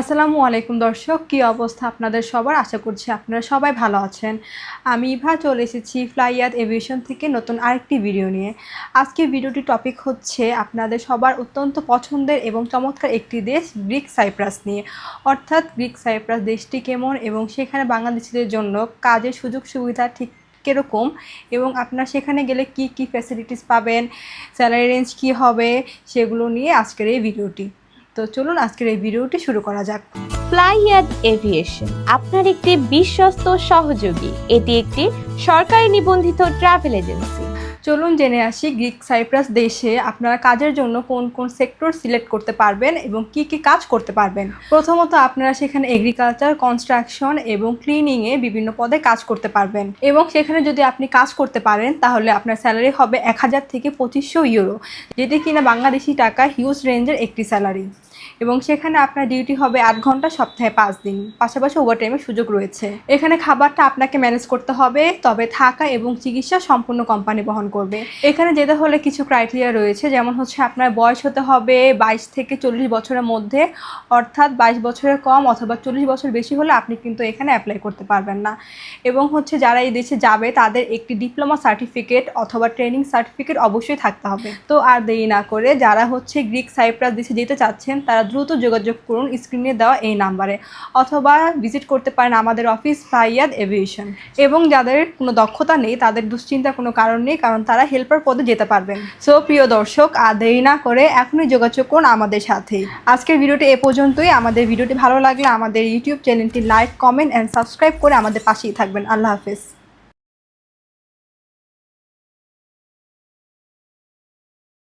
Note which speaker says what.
Speaker 1: আসসালামু আলাইকুম দর্শক, কী অবস্থা আপনাদের সবার? আশা করছি আপনারা সবাই ভালো আছেন। আমি ইভা, চলে এসেছি ফ্লাইয়াদ এভিয়েশন থেকে নতুন আরেকটি ভিডিও নিয়ে। আজকে ভিডিওটি টপিক হচ্ছে আপনাদের সবার অত্যন্ত পছন্দের এবং চমৎকার একটি দেশ, গ্রিক সাইপ্রাস নিয়ে। অর্থাৎ গ্রিক সাইপ্রাস দেশটি কেমন এবং সেখানে বাংলাদেশিদের জন্য কাজের সুযোগ সুবিধা ঠিক কীরকম এবং আপনার সেখানে গেলে কি কি ফ্যাসিলিটিস পাবেন স্যালারি রেঞ্জ কী হবে, সেগুলো নিয়ে আজকের এই ভিডিওটি। তো চলুন আজকের এই ভিডিওটি শুরু করা যাক।
Speaker 2: ফ্লাইয়াদ এভিয়েশন আপনার একটি বিশ্বস্ত সহযোগী। এটি একটি সরকারি নিবন্ধিত ট্রাভেল এজেন্সি।
Speaker 1: চলুন জেনে আসি গ্রিক সাইপ্রাস দেশে আপনারা কাজের জন্য কোন কোন সেক্টর সিলেক্ট করতে পারবেন এবং কি কি কাজ করতে পারবেন। প্রথমত আপনারা সেখানে এগ্রিকালচার কনস্ট্রাকশন এবং ক্লিনিংয়ে বিভিন্ন পদে কাজ করতে পারবেন। এবং সেখানে যদি আপনি কাজ করতে পারেন তাহলে আপনার স্যালারি হবে এক হাজার থেকে পঁচিশশো ইউরো যেটি কিনা বাংলাদেশি টাকা হিউজ রেঞ্জের একটি স্যালারি এবং সেখানে আপনার ডিউটি হবে আট ঘণ্টা, সপ্তাহে পাঁচ দিন। পাশাপাশি ওভারটাইমের সুযোগ রয়েছে। এখানে খাবারটা আপনাকে ম্যানেজ করতে হবে, তবে থাকা এবং চিকিৎসা সম্পূর্ণ কোম্পানি বহন করবে। এখানে যেতে হলে কিছু ক্রাইটেরিয়া রয়েছে, যেমন হচ্ছে আপনার বয়স হতে হবে বাইশ থেকে চল্লিশ বছরের মধ্যে, অর্থাৎ বাইশ বছরের কম অথবা চল্লিশ বছর বেশি হলে আপনি কিন্তু এখানে অ্যাপ্লাই করতে পারবেন না। এবং হচ্ছে যারা এই দেশে যাবে, তাদের একটি ডিপ্লোমা সার্টিফিকেট অথবা ট্রেনিং সার্টিফিকেট অবশ্যই থাকতে হবে। তো আর দেরি না করে যারা হচ্ছে গ্রিক সাইপ্রাস দেশে যেতে চাচ্ছেন, তারা দ্রুত যোগাযোগ করুন স্ক্রিনে দেওয়া এই নাম্বারে অথবা ভিজিট করতে পারেন আমাদের অফিস ফাইয়াদ এভিয়েশন। এবং যাদের কোনো দক্ষতা নেই, তাদের দুশ্চিন্তার কোনো কারণ নেই, কারণ তারা হেল্পার পদে যেতে পারবেন। সো প্রিয় দর্শক, আর দেরি না করে এখনই যোগাযোগ করুন আমাদের সাথে আজকের ভিডিওটি এ পর্যন্তই। আমাদের ভিডিওটি ভালো লাগলে আমাদের ইউটিউব চ্যানেলটি লাইক, কমেন্ট অ্যান্ড সাবস্ক্রাইব করে আমাদের পাশেই থাকবেন। আল্লাহ হাফেজ।